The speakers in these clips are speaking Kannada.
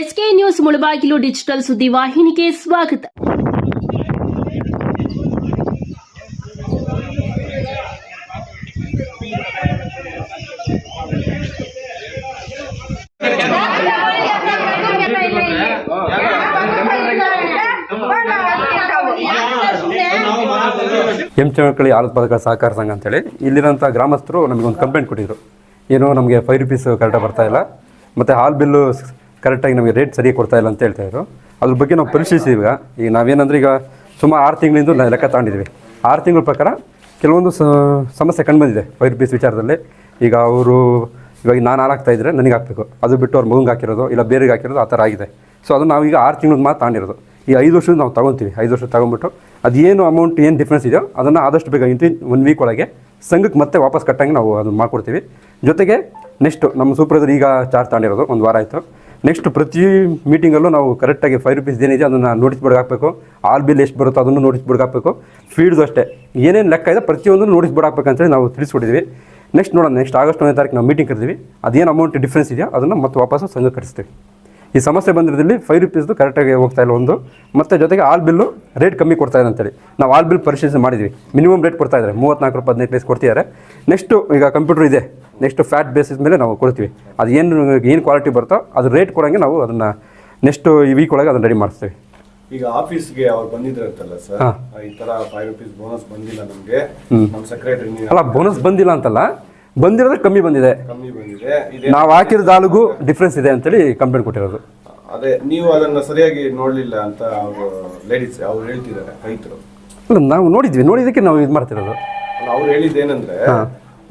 ಎಸ್ಕೆ ನ್ಯೂಸ್ ಮುಳಬಾಗಿಲು ಡಿಜಿಟಲ್ ಸುದ್ದಿ ವಾಹಿನಿಗೆ ಸ್ವಾಗತ. ಎಂ ಹಾಲು ಉತ್ಪಾದಕರ ಸಹಕಾರ ಸಂಘ ಅಂತೇಳಿ ಇಲ್ಲಿರೋಂಥ ಗ್ರಾಮಸ್ಥರು ನಮಗೆ ಒಂದು ಕಂಪ್ಲೇಂಟ್ ಕೊಟ್ಟಿದ್ರು. ಏನು ನಮಗೆ ಫೈವ್ ರುಪೀಸ್ ಕರೆಕ್ಟಾಗಿ ಬರ್ತಾ ಇಲ್ಲ. ಮತ್ತು ಹಾಲ್ ಬಿಲ್ಲು ಕರೆಕ್ಟಾಗಿ ನಮಗೆ ರೇಟ್ ಸರಿಯಾಗಿ ಕೊಡ್ತಾ ಇಲ್ಲ ಅಂತ ಹೇಳ್ತಾ ಇದ್ರು. ಅದ್ರ ಬಗ್ಗೆ ನಾವು ಪರಿಶೀಲಿಸಿದ್ವಿ ಈಗ. ಈಗ ನಾವೇನಂದ್ರೆ ಈಗ ಸುಮಾರು ಆರು ತಿಂಗಳಿಂದ ನಾವು ಲೆಕ್ಕ ತಗೊಂಡಿದ್ವಿ. ಆರು ತಿಂಗಳ ಪ್ರಕಾರ ಕೆಲವೊಂದು ಸಮಸ್ಯೆ ಕಂಡುಬಂದಿದೆ ಫೈವ್ ಪೀಸ್ ವಿಚಾರದಲ್ಲಿ. ಈಗ ಅವರು ಇವಾಗ ನಾನು ಹಾಳಾಗ್ತಾ ಇದ್ದರೆ ನನಗೆ ಹಾಕಬೇಕು. ಅದು ಬಿಟ್ಟು ಅವ್ರ ಮಗುಗೆ ಹಾಕಿರೋದು ಇಲ್ಲ ಬೇರೆಗೆ ಹಾಕಿರೋದು ಆ ಥರ ಆಗಿದೆ. ಸೊ ಅದು ನಾವು ಈಗ ಆರು ತಿಂಗಳು ಮಾತ್ರ ತಗೊಂಡಿರೋದು. ಈ ಐದು ವರ್ಷದ ನಾವು ತೊಗೊತೀವಿ. ಐದು ವರ್ಷ ತೊಗೊಂಬಿಟ್ಟು ಏನು ಅಮೌಂಟ್ ಏನು ಡಿಫ್ರೆನ್ಸ್ ಇದೆಯೋ ಅದನ್ನು ಆದಷ್ಟು ಬೇಗ ಇಂತಿ ಒನ್ ವೀಕ್ ಒಳಗೆ ಸಂಘಕ್ಕೆ ಮತ್ತೆ ವಾಪಸ್ ಕಟ್ಟಂಗೆ ನಾವು ಅದನ್ನು ಮಾಡ್ಕೊಡ್ತೀವಿ. ಜೊತೆಗೆ ನೆಕ್ಸ್ಟು ನಮ್ಮ ಸೂಪರ್ವೈಸರ್ ಈಗ ಚಾರ್ಜ್ ತಗೊಂಡಿರೋದು ಒಂದು ವಾರ ಆಯಿತು. ನೆಕ್ಸ್ಟ್ ಪ್ರತಿ ಮೀಟಿಂಗಲ್ಲೂ ನಾವು ಕರೆಕ್ಟಾಗಿ ಫೈವ್ ರುಪೀಸ್ ಏನಿದೆ ಅದನ್ನು ನೋಟಿಸ್ ಬೋರ್ಡ್ ಹಾಕಬೇಕು. ಆಲ್ ಬಿಲ್ ಎಷ್ಟು ಬರುತ್ತೋ ಅದನ್ನು ನೋಟಿಸ್ ಬೋರ್ಡ್ ಹಾಕಬೇಕು. ಫೀಡ್ದು ಅಷ್ಟೇ. ಏನೇನು ಲೆಕ್ಕ ಇದೆ ಪ್ರತಿಯೊಂದು ನೋಟಿಸ್ ಬೋರ್ಡ್ ಹಾಕ್ಬೇಕಂತೇಳಿ ನಾವು ತಿಳಿಸ್ಕೊಟ್ಟಿದ್ವಿ. ನೆಕ್ಸ್ಟ್ ನೋಡೋಣ ನೆಕ್ಸ್ಟ್ ಆಗಸ್ಟ್ ಒಂದನೇ ತಾರೀಕು ನಾವು ಮೀಟಿಂಗ್ ಕರಿತೀವಿ ಅದೇನು ಅಮೌಂಟ್ ಡಿಫ್ರೆನ್ಸ್ ಇದೆಯೋ ಅದನ್ನು ಮತ್ತೆ ವಾಪಸ್ಸು ಸಂಘ ಕಟ್ಟಿಸ್ತೀವಿ. ಈ ಸಮಸ್ಯೆ ಬಂದಿರೋದ್ರಲ್ಲಿ ಫೈವ್ ರುಪೀಸ್ದು ಕರೆಕ್ಟಾಗಿ ಹೋಗ್ತಾ ಇಲ್ಲ ಒಂದು. ಮತ್ತು ಜೊತೆಗೆ ಆಲ್ ಬಿಲ್ಲು ರೇಟ್ ಕಮ್ಮಿ ಕೊಡ್ತಾ ಇದೆ ಅಂತೇಳಿ. ನಾವು ಆಲ್ ಬಿಲ್ ಪರಿಶೀಲನೆ ಮಾಡಿದ್ವಿ. ಮಿನಿಮಮ್ ರೇಟ್ ಕೊಡ್ತಾ ಇದ್ದಾರೆ. ಮೂವತ್ತ್ನಾಲ್ಕು ರೂಪಾಯಿ ಹದಿನೈದು ಪೈಸೆ ಕೊಡ್ತಿದ್ದಾರೆ. ನೆಕ್ಸ್ಟು ಈಗ ಕಂಪ್ಯೂಟರ್ ಇದೆ. ನೆಕ್ಸ್ಟ್ ಫ್ಯಾಟ್ ಬೇಸಿಸ್ ಮೇಲೆ ನಾವು ಕೊಡ್ತೀವಿ. ಅದು ಏನು ಏನು ಕ್ವಾಲಿಟಿ ಬರುತ್ತೋ ಅದು ರೇಟ್ ಕೊಡೋಂಗೆ ನಾವು ಅದನ್ನು ನೆಕ್ಸ್ಟ್ ಈ ವೀಕ್ ಒಳಗೆ ಅದನ್ನು ರೆಡಿ ಮಾಡಿಸ್ತೀವಿ. ಈಗ ಆಫೀಸ್ಗೆ ಅವ್ರು ಬಂದಿದ್ರಂತಲ್ಲ ಸರ್. ಈ ತರ ಫೈವ್ ರುಪೀಸ್ ಬೋನಸ್ ಬಂದಿಲ್ಲ ನಮಗೆ. ನಮ್ಮ ಸೆಕ್ರೆಟರಿ ಅಲ್ಲ ಬೋನಸ್ ಬಂದಿಲ್ಲ ಅಂತಲ್ಲ. ಬಂದಿರೋದ್ರೆ ಕಮ್ಮಿ ಬಂದಿದೆ. ಕಮ್ಮಿ ಬಂದಿದೆ. ನಾವು ಹಾಕಿರೋ ದಾಲುಗೂ ಡಿಫ್ರೆನ್ಸ್ ಇದೆ ಅಂತೇಳಿ ಕಂಪ್ಲೇಂಟ್ ಕೊಟ್ಟಿರೋದು. ಅದೇ ನೀವು ಅದನ್ನ ಸರಿಯಾಗಿ ನೋಡ್ಲಿಲ್ಲ ಅಂತ ಅವರು ಲೇಡೀಸ್ ಅವ್ರು ಹೇಳ್ತಿದ್ದಾರೆ ರೈತರು. ಅಲ್ಲ ನಾವು ನೋಡಿದ್ವಿ ನೋಡಿದಕ್ಕೆ ನಾವು ಇದು ಮಾಡ್ತಿರೋದು. ಅವ್ರು ಹೇಳಿದ್ದೇನಂದ್ರೆ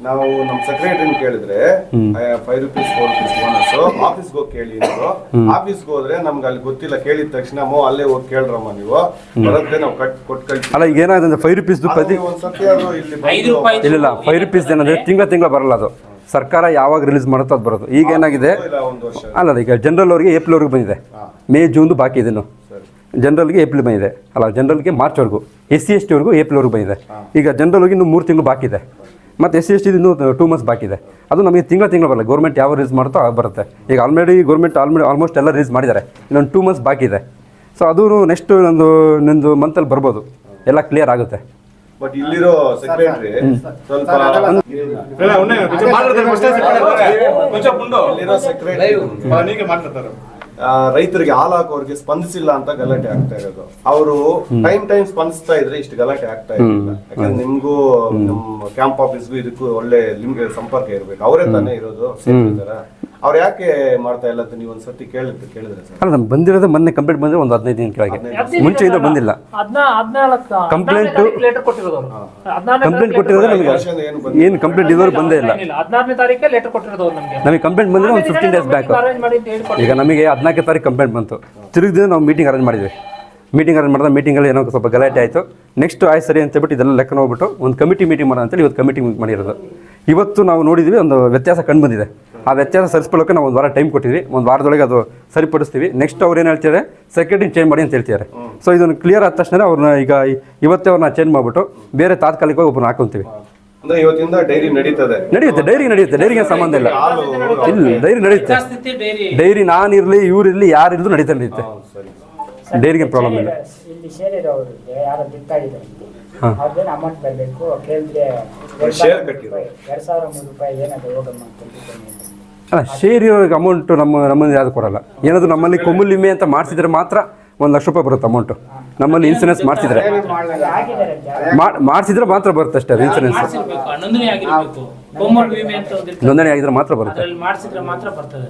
ನಾವು ನಮ್ಮ ಸೆಕ್ರೆಟರಿನ ಕೇಳಿದ್ರೆ five rupees four rupees bonus office ಹೋಗಿ ಕೇಳಿ ಆಫೀಸ್ ಆಫೀಸ್ಗೆ ಹೋದ್ರೆ ನಮ್ಗೆ ಅಲ್ಲಿ ಗೊತ್ತಿಲ್ಲ ಕೇಳಿದ ತಕ್ಷಣ ಮೋ ಅಲ್ಲೇ ಹೋಗಿ ಕೇಳ್ರಮ್ಮ ನೀವು. ಬರುತ್ತೆ ನಾವು ಕಟ್ ಕೊಟ್ಟು ಕಳ್ಸಿ ಅಲ್ಲ ಈಗ ಏನಾಗಿದೆ ಅಂದರೆ ಫೈವ್ ರುಪೀಸ್ ಪ್ರತಿ ಒಂದ್ಸತಿ ಅದು ಇಲ್ಲಿ ಬಂದು ಇಲ್ಲ ಇಲ್ಲ ಫೈವ್ ರುಪೀಸ್ ಏನಂದ್ರೆ ತಿಂಗಳ ತಿಂಗಳ ಬರಲ್ಲ ಅದು. ಸರ್ಕಾರ ಯಾವಾಗ ರಿಲೀಸ್ ಮಾಡುತ್ತೋ ಅದು ಬರೋದು. ಈಗ ಏನಾಗಿದೆ? ಅಲ್ಲ ಈಗ ಜನರಲ್ ಅವರಿಗೆ ಏಪ್ರಿಲ್ ಅವ್ರಿಗೆ ಬಂದಿದೆ. ಮೇ ಜೂನ್ದು ಬಾಕಿ ಇದೆ ಇನ್ನು. ಜನರಲ್ಗೆ ಏಪ್ರಿಲ್ ಬಂದಿದೆ. ಅಲ್ಲ ಜನರಲ್ಗೆ ಮಾರ್ಚ್ವರೆಗೂ ಎಸ್ ಸಿ ಎಸ್ ಟಿವರೆಗೂ ಏಪ್ರಿಲ್ವರೆಗೂ ಬಂದಿದೆ. ಈಗ ಜನರಲ್ಗೆ ಇನ್ನೂ ಮೂರು ತಿಂಗಳು ಬಾಕಿ ಇದೆ. ಮತ್ತು ಎಸ್ ಸಿ ಎಸ್ ಟಿ ಇನ್ನೂ ಟೂ ಮಂತ್ಸ್ ಬಾಕಿ ಇದೆ. ಅದು ನಮಗೆ ತಿಂಗಳ ತಿಂಗಳು ಬರಲ್ಲ. ಗೌರ್ಮೆಂಟ್ ಯಾವ ರಿಲೀಸ್ ಮಾಡುತ್ತೋ ಆಗ ಬರುತ್ತೆ. ಈಗ ಆಲ್ರೆಡಿ ಗೌರ್ಮೆಂಟ್ ಆಲ್ಮೆಡಿ ಆಲ್ಮೋಸ್ಟ್ ಎಲ್ಲ ರಿಲೀಸ್ ಮಾಡಿದ್ದಾರೆ. ಇನ್ನೊಂದು ಟೂ ಮಂತ್ಸ್ ಬಾಕಿ ಇದೆ. ಸೊ ಅದು ನೆಕ್ಸ್ಟ್ ನಂದು ನಿಂದು ಮಂತಲ್ಲಿ ಬರ್ಬೋದು. ಎಲ್ಲ ಕ್ಲಿಯರ್ ಆಗುತ್ತೆ. ಬಟ್ ಇಲ್ಲಿರೋ ಸೆಕ್ರೆಟರಿ ಸ್ವಲ್ಪ ಇಲ್ಲಿರೋ ಸೆಕ್ರೆಟರಿ ರೈತರಿಗೆ ಹಾಲು ಹಾಕೋರಿಗೆ ಸ್ಪಂದಿಸಿಲ್ಲ ಅಂತ ಗಲಾಟೆ ಆಗ್ತಾ ಇರೋದು. ಅವರು ಟೈಮ್ ಟೈಮ್ ಸ್ಪಂದಿಸ್ತಾ ಇದ್ರೆ ಇಷ್ಟು ಗಲಾಟೆ ಆಗ್ತಾ ಇರಲಿಲ್ಲ ಯಾಕಂದ್ರೆ ನಿಮ್ಗೂ ನಿಮ್ ಕ್ಯಾಂಪ್ ಆಫೀಸ್ಗೂ ಇದಕ್ಕೂ ಒಳ್ಳೆ ನಿಮ್ಗೆ ಸಂಪರ್ಕ ಇರ್ಬೇಕು. ಅವರೇ ತಾನೇ ಇರೋದು ಸೇರ್ತಿದಾರ ಅವ್ರು ಯಾಕೆ ಮಾಡ್ತಾ ಇಲ್ಲ ಅಂತ ನೀವು ಒಂದ್ಸತಿ ಕೇಳಿದ್ರೆ ಕೇಳಿದ್ರೆ ಸರ್? ಅಲ್ಲ ನಮ್ಗೆ ಬಂದಿರೋದು ಮೊನ್ನೆ ಕಂಪ್ಲೇಂಟ್ ಬಂದರೆ ಒಂದು ಹದಿನೈದು ದಿನ ಕೆಳಗೆ. ಮುಂಚೆಯಿಂದ ಬಂದಿಲ್ಲ. ಕಂಪ್ಲೇಂಟ್ ಕಂಪ್ಲೇಂಟ್ ಕೊಟ್ಟಿರೋದು ನಮಗೆ. ಏನು ಬಂದಿಲ್ಲ. ಏನು ಕಂಪ್ಲೇಂಟ್ ಇದುವರೆಗೂ ಬಂದೇ ಇಲ್ಲ. ಏನಿಲ್ಲ. ಹದ್ನಾರನೇ ಲೆಟರ್ ಕೊಟ್ಟಿರೋದು ಅವ್ರು ನಮ್ಗೆ. ನಮಗೆ ಕಂಪ್ಲೇಂಟ್ ಬಂದರೆ ಒಂದು ಫಿಫ್ಟೀನ್ ಡೇಸ್ ಬ್ಯಾಕ್. ಈಗ ನಮಗೆ ಹದಿನಾಲ್ಕು ತಾರೀಕು ಕಂಪ್ಲೇಂಟ್ ಬಂತು. ತಿರುಗಿ ದಿನ ನಾವು ಮೀಟಿಂಗ್ ಅರೇಂಜ್ ಮಾಡಿದ್ವಿ. ಮೀಟಿಂಗ್ ಅರೇಂಜ್ ಮಾಡಿದ ಮೀಟಿಂಗಲ್ಲಿ ಏನೋ ಸ್ವಲ್ಪ ಗಲಾಟೆ ಆಯಿತು. ನೆಕ್ಸ್ಟ್ ಆಯ್ತು ಸರಿ ಅಂತ ಹೇಳ್ಬಿಟ್ಟು ಇದೆಲ್ಲ ಲೆಕ್ಕ ನೋಡ್ಬಿಟ್ಟು ಒಂದು ಕಮಿಟಿ ಮೀಟಿಂಗ್ ಮಾಡೋಣ ಅಂತೇಳಿ ಇವತ್ತು ಕಮಿಟಿ ಮಾಡಿರೋದು. ಇವತ್ತು ನಾವು ನೋಡಿದ್ವಿ ಒಂದು ವ್ಯತ್ಯಾಸ ಕಂಡು ಬಂದಿದೆ. ಆ ವ್ಯತ್ಯಾಸ ಸರಿಸ್ಕೊಳ್ಳೋಕೆ ನಾವು ಒಂದು ವಾರ ಟೈಮ್ ಕೊಟ್ಟಿದ್ವಿ. ಒಂದು ವಾರದೊಳಗೆ ಅದು ಸರಿಪಡಿಸ್ತೀವಿ. ನೆಕ್ಸ್ಟ್ ಅವ್ರು ಏನು ಹೇಳ್ತಾರೆ ಸೆಕ್ರೆಟರಿ ಚೇಂಜ್ ಮಾಡಿ ಅಂತ ಹೇಳ್ತಿದ್ದಾರೆ. ಸೊ ಇದನ್ನು ಕ್ಲಿಯರ್ ಆದ ತಕ್ಷಣ ಅವ್ರನ್ನ ಈಗ ಇವತ್ತೇ ಅವ್ರನ್ನ ಚೇಂಜ್ ಮಾಡಿಬಿಟ್ಟು ಬೇರೆ ತಾತ್ಕಾಲಿಕವಾಗಿ ಒಬ್ಬರನ್ನ ಹಾಕೊಂತೀವಿ. ಡೈರಿ ನಡೀತದೆ. ನಡೆಯುತ್ತೆ ಡೈರಿ ನಡೆಯುತ್ತೆ ಡೈರಿಗೆ ಸಂಬಂಧ ಇಲ್ಲ. ಇಲ್ಲ ಡೈರಿ ನಡೆಯುತ್ತೆ ಡೈರಿ ನಾನಿರಲಿ ಇವ್ರಿರಲಿ ಯಾರಿದ್ರು ನಡೀತಾ ನಡೆಯುತ್ತೆ ಡೈರಿಗೆ ಪ್ರಾಬ್ಲಮ್ ಇಲ್ಲ. ಯಾರೋ ಅಮೌಂಟ್ ಬರಬೇಕು. ಕೇಳಿದ್ರೆ ಎರಡ್ ಶೇರ್ ಸಾವಿರ ಮೂರು ರೂಪಾಯಿ ಏನಾದ್ರು ಹೋಗಮ್ಮ ಅಂತ ಅಲ್ಲ ಶೇರ್ ಇರೋರಿಗೆ ಅಮೌಂಟು ನಮ್ಮ ನಮ್ಮಲ್ಲಿ ಯಾವುದು ಕೊಡಲ್ಲ. ಏನಾದರೂ ನಮ್ಮಲ್ಲಿ ಕೊಮ್ಮಲ್ ವಿಮೆ ಅಂತ ಮಾಡಿಸಿದ್ರೆ ಮಾತ್ರ ಒಂದು ಲಕ್ಷ ರೂಪಾಯಿ ಬರುತ್ತೆ ಅಮೌಂಟು ನಮ್ಮಲ್ಲಿ ಇನ್ಸೂರೆನ್ಸ್ ಮಾಡಿಸಿದ್ರೆ. ಮಾಡಿಸಿದ್ರೆ ಮಾತ್ರ ಬರುತ್ತೆ ಅಷ್ಟೇ ಅದು ಇನ್ಸೂರೆನ್ಸ್ ನೋಂದಣಿ. ಆಗಿದ್ರೆ ಮಾತ್ರ ಬರುತ್ತೆ. ಅದ್ರಲ್ಲಿ ಮಾಡಿಸಿದ್ರೆ ಮಾತ್ರ ಬರ್ತದೆ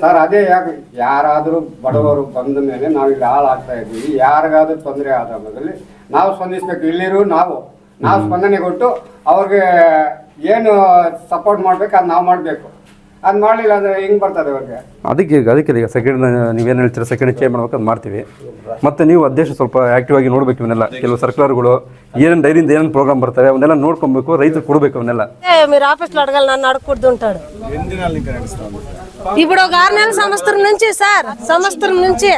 ಸರ್ ಅದೇ ಯಾಕೆ ಯಾರಾದರೂ ಬಡವರು ಬಂದ ಮೇಲೆ ನಾವು ಈಗ ಹಾಳಾಗ್ತಾ ಇದ್ದೀವಿ. ಯಾರಿಗಾದ್ರೂ ತೊಂದರೆ ಆದ ಮೊದಲು ನಾವು ಸ್ಪಂದಿಸ್ಬೇಕು. ಇಲ್ಲಿರು ನಾವು ನಾವು ಸ್ಪಂದನೆ ಕೊಟ್ಟು ಅವ್ರಿಗೆ ಏನು ಸಪೋರ್ಟ್ ಮಾಡ್ಬೇಕು ಅದು ನಾವು ಮಾಡಬೇಕು. ಅದು ಅದಕ್ಕೆ ಅದಕ್ಕೆ ಈಗ ಸೆಕೆಂಡ್ ನೀವೇನು ಹೇಳ್ತೀರ ಸೆಕೆಂಡ್ ಚೇಂಜ್ ಮಾಡ್ಬೇಕು ಅದು ಮಾಡ್ತೀವಿ. ಮತ್ತೆ ನೀವು ಅಧ್ಯಕ್ಷ ಸ್ವಲ್ಪ ಆಕ್ಟಿವ್ ಆಗಿ ನೋಡ್ಬೇಕು ಇವನ್ನೆಲ್ಲ. ಕೆಲವು ಸರ್ಕಾರಗಳು ಏನೇನು ಡೈರಿಯಿಂದ ಏನೇನು ಪ್ರೋಗ್ರಾಮ್ ಬರ್ತವೆ ಅವನ್ನೆಲ್ಲ ನೋಡ್ಕೊಬೇಕು ರೈತರು ಕೊಡಬೇಕು ಅವನ್ನೆಲ್ಲ. మీరు ఆఫీస్లో అడగాలి నన్ను అడగకూడదు ఉంటాడు ఇప్పుడు ఒక ఆరు నెలల సంవత్సరం నుంచి సార్ సంవత్సరం నుంచి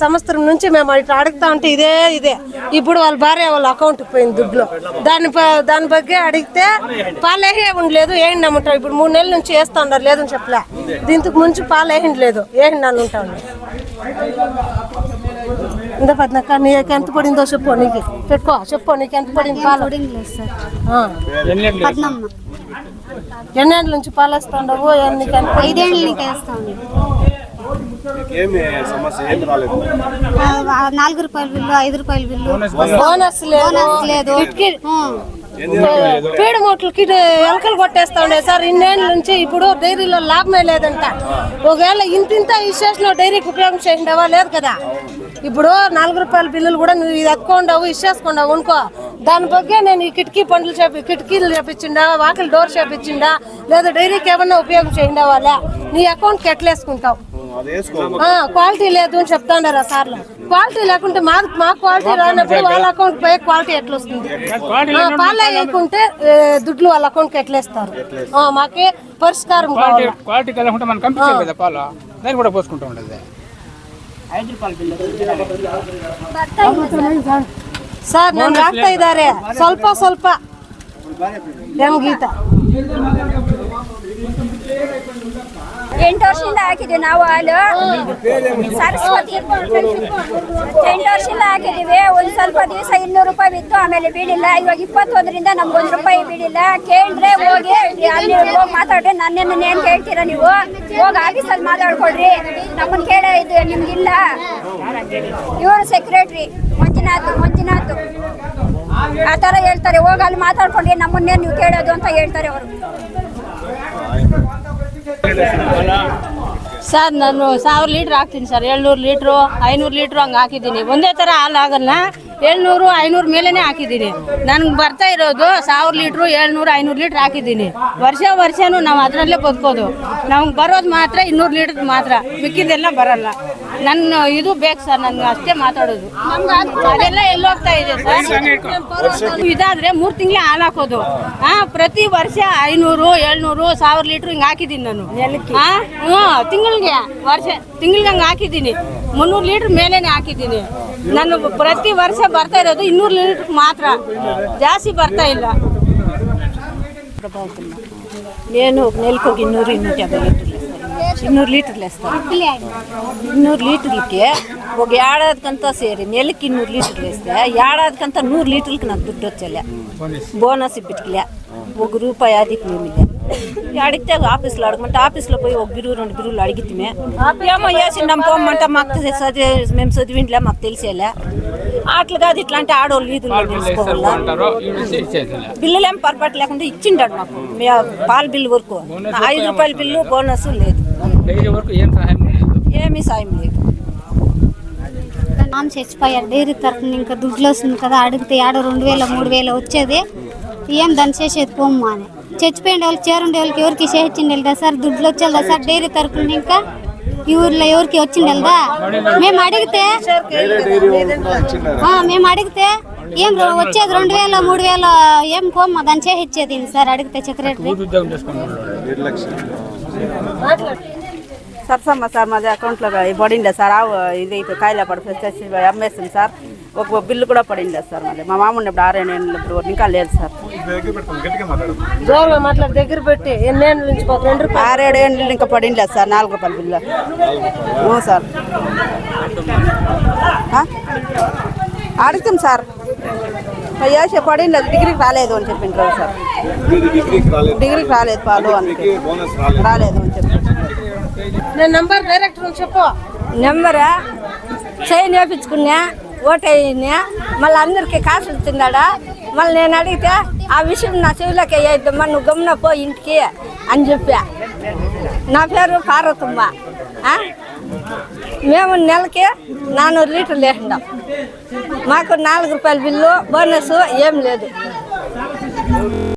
సంవత్సరం నుంచి మేము ఇట్లా అడుగుతా ఉంటే ఇదే ఇదే ఇప్పుడు వాళ్ళ భార్య వాళ్ళ అకౌంట్ పోయింది దుడ్లో దాని ప- దాని ಬಗ್ಗೆ అడిగితే పాలేహే ఉండలేదు ఏం నమ్ముతాం ఇప్పుడు మూడు నెలల నుంచి వేస్తా ఉన్నారు లేదని చెప్పలే దీంతకు ముంచి పాలు వేయండి లేదు ఏం నన్ను ఉంటా ఉన్నారు ఇంత పద్నాక నీకు ఎంత పడిందో చెప్పు నీకు పెట్టుకో చెప్పు నీకు ఎంత పడింది పాలు ఆ. పద్మమ్మ ఎన్నేళ్ళ నుంచి పాలు వేస్తుండవు నీకు ఎంత పడింది? ఐదేళ్ళ నుంచి వేస్తాను నాలుగు రూపాయల బిల్లు ఐదు రూపాయల బిల్లు. బోనస్ లేదు. పేడ మూటలు కిట్ ఎలకలు కొట్టేస్తా ఉండే సార్ ఇన్నేళ్ళ నుంచి ఇప్పుడు డైరీలో లాభమే లేదంట. ఒకవేళ ఇంతింత ఈ స్టేషన్లో డైరీకి ఉపయోగం చేసిండవా? లేదు కదా. ఇప్పుడు నాలుగు రూపాయల బిల్లులు కూడా నువ్వు ఇది ఎత్తుకోండావు ఇచ్చేసుకుండవు అనుకో. దాని బగ్గే నేను ఈ కిటికీ పండ్లు చేపి కిటికీలు చేపించిండా? వాకిలి డోర్ చేపించిండా? లేదా డైరీకి ఏమన్నా ఉపయోగం చేయండి వాళ్ళ నీ అకౌంట్కి ఎట్లేసుకుంటావు క్వాలిటీ లేదు అని చెప్తాండారా సార్లు క్వాలిటీ లేకుంటే మా మా క్వాలిటీ రానప్పుడు వాళ్ళ అకౌంట్ పోయే క్వాలిటీ ఎట్లా వస్తుంది ఆ, పాలు వేయకుంటే ఏ, దుడ్లు వాళ్ళ అకౌంట్ కి ఎట్లేస్తారు ఆ, మాకే పరిష్కారం కావాలి క్వాలిటీ కలగకుండా మనం కంపించాలి కదా పాలు దాన్ని కూడా పోసుకుంటూ ఉండదు ಸರ್ ನನ್ಗೆ ಆಗ್ತಾ ಇದ್ದಾರೆ ಸ್ವಲ್ಪ ಸ್ವಲ್ಪ ಎಂಟು ವರ್ಷದಿಂದ ಹಾಕಿದ್ವಿ ನಾವು ಹಾಲು. ಸರಸ್ವತಿ. ಎಂಟು ವರ್ಷದಿಂದ ಹಾಕಿದೀವಿ ಒಂದ್ ಸ್ವಲ್ಪ ದಿವಸ ಇನ್ನೂರು ರೂಪಾಯಿ ಬಿತ್ತು, ಆಮೇಲೆ ಬೀಳಿಲ್ಲ. ಇವಾಗ ಇಪ್ಪತ್ತೊಂದರಿಂದ ನಮ್ಗೆ ಒಂದ್ ರೂಪಾಯಿ ಬೀಳಿಲ್ಲ. ಕೇಳಿದ್ರೆ ಹೋಗಿ, ಅಲ್ಲಿ ಹೋಗಿ ಮಾತಾಡ್ರಿ. ನನ್ನೇನು ಏನ್ ಕೇಳ್ತೀರಾ ನೀವು? ಹೋಗಿ ಆಫೀಸಲ್ಲಿ ಮಾತಾಡ್ಕೊಳ್ರಿ. ನಮ್ಮನ್ನು ಕೇಳ ಇದು ನಿಮ್ಗಿಲ್ಲ. ಇವರು ಸೆಕ್ರೆಟ್ರಿ ಮಂಜುನಾಥ್ ಮಂಜುನಾಥ್. ಆ ಥರ ಹೇಳ್ತಾರೆ. ಹೋಗಿ ಅಲ್ಲಿ ನಮ್ಮನ್ನೇ ನೀವು ಕೇಳೋದು ಅಂತ ಹೇಳ್ತಾರೆ ಅವರು. ಸರ್, ನಾನು ಸಾವಿರ ಲೀಟ್ರ್ ಹಾಕ್ತೀನಿ ಸರ್. ಏಳ್ನೂರು ಲೀಟ್ರು, ಐನೂರು ಲೀಟ್ರು ಹಂಗೆ ಹಾಕಿದ್ದೀನಿ. ಒಂದೇ ಥರ ಹಾಲು ಆಗಲ್ಲ. ಏಳ್ನೂರು ಐನೂರು ಮೇಲೇ ಹಾಕಿದ್ದೀನಿ. ನನ್ಗೆ ಬರ್ತಾ ಇರೋದು ಸಾವಿರ ಲೀಟ್ರು ಏಳ್ನೂರು ಐನೂರು ಲೀಟ್ರ್ ಹಾಕಿದ್ದೀನಿ. ವರ್ಷ ವರ್ಷನೂ ನಾವು ಅದರಲ್ಲೇ ಬದುಕೋದು. ನಮ್ಗೆ ಬರೋದು ಮಾತ್ರ ಇನ್ನೂರು ಲೀಟ್ರ್ ಮಾತ್ರ. ಮಿಕ್ಕಿದೆಲ್ಲ ಬರಲ್ಲ. ನನ್ನ ಇದು ಬೇಕು ಸರ್ ನನ್ಗೆ ಅಷ್ಟೇ ಮಾತಾಡೋದು. ಅದೆಲ್ಲ ಎಲ್ಲೋಗ್ತಾ ಇದೆ ಸರ್. ಇದಾದ್ರೆ ಮೂರು ತಿಂಗಳೇ ಹಾಲು ಹಾಕೋದು. ಹಾ ಪ್ರತಿ ವರ್ಷ ಐನೂರು ಏಳ್ನೂರು ಸಾವಿರ ಲೀಟ್ರು ಹಿಂಗೆ ಹಾಕಿದ್ದೀನಿ ನಾನು. ಹಾಂ ಹ್ಞೂ ತಿಂಗಳಿಗೆ ವರ್ಷ ತಿಂಗಳಿಗೆ ಹಂಗೆ ಹಾಕಿದ್ದೀನಿ. ಮುನ್ನೂರು ಲೀಟ್ರ್ ಮೇಲೇನೆ ಹಾಕಿದ್ದೀನಿ. ನಾನು ಪ್ರತಿ ವರ್ಷ ಬರ್ತಾ ಇರೋದು ಇನ್ನೂರು ಲೀಟರ್ ಮಾತ್ರ. ಜಾಸ್ತಿ ಬರ್ತಾ ಇಲ್ಲ. ಏನು ನೆಲ್ಕೋಗಿ ಇನ್ನೂರು ಇನ್ನೂರು ಇನ್ನೂರು ಲೀಟ್ರ್ ಲೆಸ್ ಇನ್ನೂರು ಲೀಟ್ರ್ಲಿಕ್ಕೆ ಹೋಗಿ ಎರಡಾದ್ಕಂತ ಸೇರಿ ನೆಲಕ್ಕೆ ಇನ್ನೂರು ಲೀಟ್ರ್ ಲೆಸ್ತೆ ಎರಡಾದ್ಕಂತ ನೂರು ಲೀಟ್ರ್ಲಿಕ್ಕೆ ನಾನು ದುಡ್ಡು ಹಚ್ಚಲ್ಲ. ಬೋನಸ್ ಬಿಟ್ಕಲ ಹೋಗಿ ರೂಪಾಯಿ ಅದಕ್ಕೆ ನಿಮಗೆ అడిగితే ఆఫీస్లో అడగమంటే ఆఫీస్లో పోయి ఒక బిరువు రెండు బిరువులు అడిగితే ఏమో వేసిండాం పోమంటే మాకు చదివి మేము చదివింట్లే మాకు తెలిసేలే. అట్లా కాదు ఇట్లాంటి ఆడవాళ్ళు వీధుల్లో తెలుసుకోవాలా? బిల్లులు ఏం పొరపాటు లేకుండా ఇచ్చిండాడు మాకు. మీ పాల బిల్లు వరకు. ఐదు రూపాయల బిల్లు బోనస్ లేదు. ఏమీ సాయం లేదు. నాన్న చచ్చిపోయారు డైరీ తరఫున ఇంకా దుడ్లు వస్తుంది కదా అడిగితే ఏడో రెండు వేల మూడు వేలు వచ్చేది. ఏం దాన్ని చేసేది పోమ్మా అని. చచ్చిపోయిన వాళ్ళకి చేరుండే వాళ్ళకి ఎవరికి చేయించిండే కదా సార్? దుడ్లు వచ్చేదా సార్? డైరీ తరఫున ఇంకా ఈ ఊర్లో ఎవరికి వచ్చిండేదా మేము అడిగితే ఆ, మేము అడిగితే ఏం రో- వచ్చేది రెండు వేల మూడు వేల ఏం పోమ్మా దాన్ని చేయించేది సార్? అడిగితే సెక్రటరీ సరసమ్మ సార్ మాది అకౌంట్లో పడిండే సార్ ఇది కాయల పడి వచ్చేసి అమ్మేస్తుంది సార్. ఒక బిల్లు కూడా పడిండే సార్ మళ్ళీ మా మామ ఉన్నప్పుడు ఆరేడు ఏళ్ళు ఇప్పుడు ఇంకా లేదు సార్. జోరుగా మాట్లాడి దగ్గర పెట్టి ఎన్నేళ్ళ నుంచి రెండు రూపాయలు. ఆరేడు ఏళ్ళు ఇంకా పడింలేదు సార్. నాలుగు రూపాయల బిల్లు. ఓ సార్? అడుగుతాం సార్. వేసే పడిండదు డిగ్రీకి రాలేదు అని చెప్పిండ్రు సార్. డిగ్రీకి రాలేదు డిగ్రీకి రాలేదు పాలు అని బోనస్ రాలేదు రాలేదు అని చెప్పి. నేను నంబర్ డైరెక్టర్ చెప్పు. నెంబరా? చైన్ వేపించుకున్నా ఓటైనా మళ్ళీ అందరికి కాసులు తిన్నాడా? మళ్ళీ నేను అడిగితే ఆ విషయం నా చెవిలోకి వేయద్దమ్మా నువ్వు గమ్మున పో ఇంటికి అని చెప్పా. నా పేరు పార్వతమ్మ మేము నెలకి నానూరు లీటర్లు వేసినాం. మాకు నాలుగు రూపాయల బిల్లు బోనస్ ఏం లేదు.